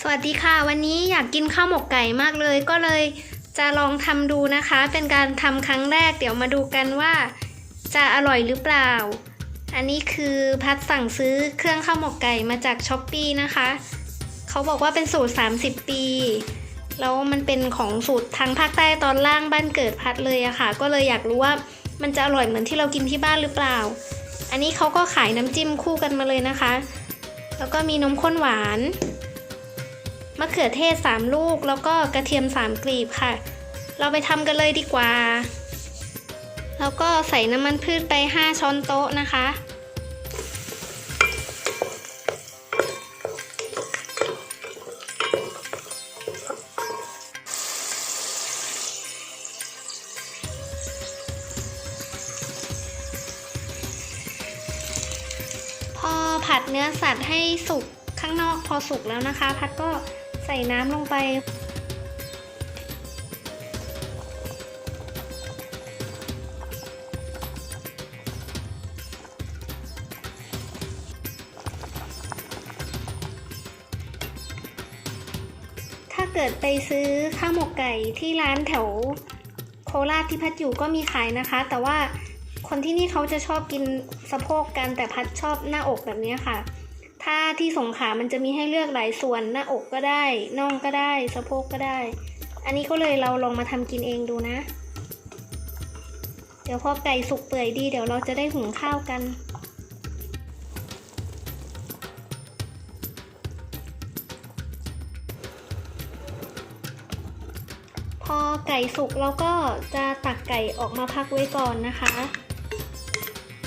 สวัสดีค่ะ วันนี้อยากกินข้าวหมกไก่มากเลย ก็เลยจะลองทำดูนะคะ เป็นการทำครั้งแรก เดี๋ยวมาดูกันว่า จะอร่อยหรือเปล่า อันนี้คือพัดสั่งซื้อเครื่องข้าวหมกไก่มาจากช้อปปีนะคะ เขาบอกว่าเป็นสูตร 30 ปีแล้วมันเป็นของสูตรทางภาคใต้ตอนล่างบ้านเกิดพัดเลยอะค่ะ ก็เลยอยากรู้ว่ามันจะอร่อยเหมือนที่เรากินที่บ้านหรือเปล่า อันนี้เขาก็ขายน้ำจิ้มคู่กันมาเลยนะคะ แล้วก็มีนมข้นหวาน มะเขือเทศ 3 ลูก แล้วก็กระเทียม 3 กลีบค่ะ เราไปทำกันเลยดีกว่า แล้วก็ใส่น้ำมันพืชไป 5 ช้อนโต๊ะนะคะ พอผัดเนื้อสัตว์ให้สุกข้างนอกพอสุกแล้วนะคะ พัดก็ ใส่น้ำลงไป ถ้าเกิดไปซื้อข้าวหมกไก่ที่ร้านแถวโคราชที่พัดอยู่ก็มีขายนะคะ แต่ว่าคนที่นี่เขาจะชอบกินสะโพกกันแต่พัดชอบหน้าอกแบบนี้ค่ะ ถ้าที่สงขามันจะมีให้เลือกหลายส่วนหน้าอกก็ได้น่องก็ได้สะโพกก็ได้ อันนี้ก็เลยเราลองมาทำกินเองดูนะ เดี๋ยวพอไก่สุกเปื่อยดีเดี๋ยวเราจะได้หุงข้าวกันพอไก่สุกเราก็จะตักไก่ออกมาพักไว้ก่อนนะคะ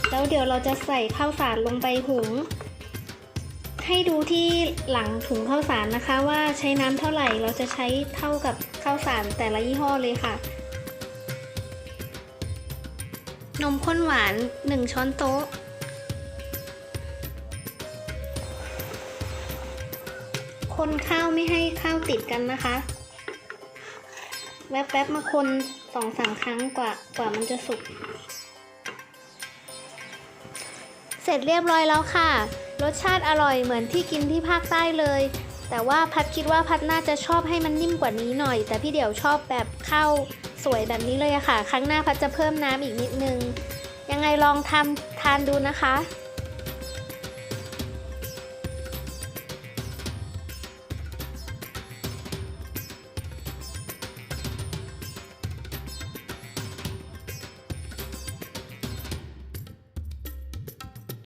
แล้วเดี๋ยวเราจะใส่ข้าวสารลงไปหุง ให้ดูที่หลังถุงข้าวสารนะคะ ว่าใช้น้ำเท่าไหร่เราจะใช้เท่ากับข้าวสารแต่ละยี่ห้อเลยค่ะ นมข้นหวาน 1 ช้อนโต๊ะ คนข้าวไม่ให้ข้าวติดกันนะคะ แวบๆมาคนสองสามครั้งกว่ากว่ามันจะสุก เสร็จเรียบร้อยแล้วค่ะ รสชาติอร่อยเหมือนที่กินที่ภาคใต้เลย แต่ว่าพัดคิดว่าพัดน่าจะชอบให้มันนิ่มกว่านี้หน่อย แต่พี่เดี่ยวชอบแบบข้าวสวยแบบนี้เลยอะค่ะ ครั้งหน้าพัดจะเพิ่มน้ำอีกนิดนึง ยังไงลองทำทานดูนะคะ